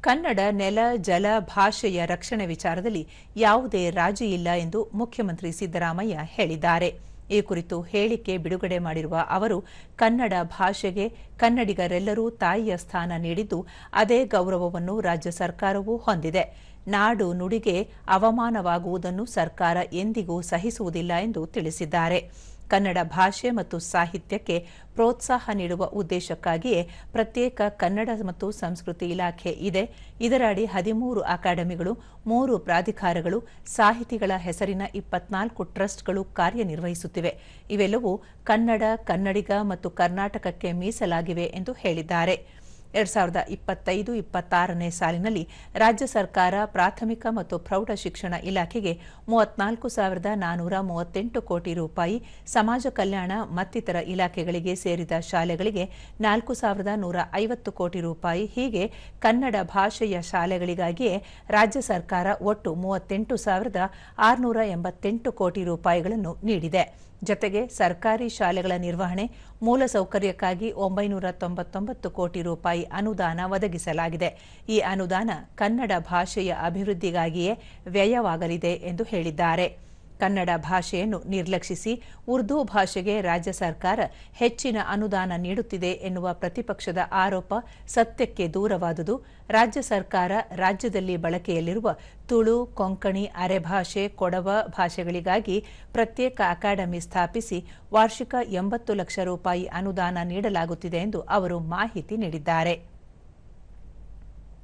ಕನ್ನಡ ನೆಲ, ಜಲ, ಭಾಷೆಯ ರಕ್ಷಣೆ ವಿಚಾರದಲ್ಲಿ ಯಾವುದೇ ರಾಜಿ ಇಲ್ಲ ಎಂದು ಮುಖ್ಯಮಂತ್ರಿ ಸಿದ್ದರಾಮಯ್ಯ ಹೇಳಿದ್ದಾರೆ. ಈ ಕುರಿತು ಹೇಳಿಕೆ ಬಿಡುಗಡೆ ಮಾಡಿರುವ ಅವರು, ಕನ್ನಡ ಭಾಷೆಗೆ ಕನ್ನಡಿಗರೆಲ್ಲರೂ ತಾಯಿಯ ಸ್ಥಾನ ನೀಡಿದ್ದು ಅದೇ ಗೌರವವನ್ನು ರಾಜ್ಯ ಸರ್ಕಾರವೂ ಹೊಂದಿದೆ. ನಾಡು ನುಡಿಗೆ ಅವಮಾನವಾಗುವುದನ್ನು ಸರ್ಕಾರ ಎಂದಿಗೂ ಸಹಿಸುವುದಿಲ್ಲ ಎಂದು ತಿಳಿಸಿದ್ದಾರೆ. ಕನ್ನಡ ಭಾಷೆ ಮತ್ತು ಸಾಹಿತ್ಯಕ್ಕೆ ಪ್ರೋತ್ಸಾಹ ನೀಡುವ ಉದ್ದೇಶಕ್ಕಾಗಿಯೇ ಪ್ರತ್ಯೇಕ ಕನ್ನಡ ಮತ್ತು ಸಂಸ್ಕೃತಿ ಇಲಾಖೆ ಇದೆ. ಇದರಡಿ ಹದಿಮೂರು ಅಕಾಡೆಮಿಗಳು, ಮೂರು ಪ್ರಾಧಿಕಾರಗಳು, ಸಾಹಿತಿಗಳ ಹೆಸರಿನ ಇಪ್ಪತ್ನಾಲ್ಕು ಟ್ರಸ್ಟ್ಗಳು ಕಾರ್ಯನಿರ್ವಹಿಸುತ್ತಿವೆ. ಇವೆಲ್ಲವೂ ಕನ್ನಡ, ಕನ್ನಡಿಗ ಮತ್ತು ಕರ್ನಾಟಕಕ್ಕೆ ಮೀಸಲಾಗಿವೆ ಎಂದು ಹೇಳಿದ್ದಾರೆ. ಎರಡ್ ಸಾವಿರದ ಇಪ್ಪತ್ತೈದು, ಇಪ್ಪತ್ತಾರನೇ ಸಾಲಿನಲ್ಲಿ ರಾಜ್ಯ ಸರ್ಕಾರ ಪ್ರಾಥಮಿಕ ಮತ್ತು ಪ್ರೌಢ ಶಿಕ್ಷಣ ಇಲಾಖೆಗೆ ಮೂವತ್ನಾಲ್ಕು ಸಾವಿರದ ನಾನೂರ ಮೂವತ್ತೆಂಟು ಕೋಟಿ ರೂಪಾಯಿ, ಸಮಾಜ ಕಲ್ಯಾಣ ಮತ್ತಿತರ ಇಲಾಖೆಗಳಿಗೆ ಸೇರಿದ ಶಾಲೆಗಳಿಗೆ ನಾಲ್ಕು ಸಾವಿರದ ನೂರ ಐವತ್ತು ಕೋಟಿ ರೂಪಾಯಿ. ಹೀಗೆ ಕನ್ನಡ ಭಾಷೆಯ ಶಾಲೆಗಳಿಗಾಗಿಯೇ ರಾಜ್ಯ ಸರ್ಕಾರ ಒಟ್ಟು ಮೂವತ್ತೆಂಟು ಸಾವಿರದ ಆರುನೂರ ಎಂಬತ್ತೆಂಟು ಕೋಟಿ ರೂಪಾಯಿಗಳನ್ನು ನೀಡಿದೆ. ಜತೆಗೆ ಸರ್ಕಾರಿ ಶಾಲೆಗಳ ನಿರ್ವಹಣೆ ಮೂಲಸೌಕರ್ಯಕ್ಕಾಗಿ ಒಂಬೈನೂರ ತೊಂಬತ್ತೊಂಬತ್ತು ಕೋಟಿ ರೂಪಾಯಿ ಅನುದಾನ ಒದಗಿಸಲಾಗಿದೆ. ಈ ಅನುದಾನ ಕನ್ನಡ ಭಾಷೆಯ ಅಭಿವೃದ್ಧಿಗಾಗಿಯೇ ವ್ಯಯವಾಗಲಿದೆ ಎಂದು ಹೇಳಿದ್ದಾರೆ. ಕನ್ನಡ ಭಾಷೆಯನ್ನು ನಿರ್ಲಕ್ಷಿಸಿ ಉರ್ದು ಭಾಷೆಗೆ ರಾಜ್ಯ ಸರ್ಕಾರ ಹೆಚ್ಚಿನ ಅನುದಾನ ನೀಡುತ್ತಿದೆ ಎನ್ನುವ ಪ್ರತಿಪಕ್ಷದ ಆರೋಪ ಸತ್ಯಕ್ಕೆ ದೂರವಾದುದು. ರಾಜ್ಯ ಸರ್ಕಾರ ರಾಜ್ಯದಲ್ಲಿ ಬಳಕೆಯಲ್ಲಿರುವ ತುಳು, ಕೊಂಕಣಿ, ಅರೆಭಾಷೆ, ಕೊಡವ ಭಾಷೆಗಳಿಗಾಗಿ ಪ್ರತ್ಯೇಕ ಅಕಾಡೆಮಿ ಸ್ಥಾಪಿಸಿ ವಾರ್ಷಿಕ ಎಂಬತ್ತು ಲಕ್ಷ ರೂಪಾಯಿ ಅನುದಾನ ನೀಡಲಾಗುತ್ತಿದೆ ಎಂದು ಅವರು ಮಾಹಿತಿ ನೀಡಿದ್ದಾರೆ.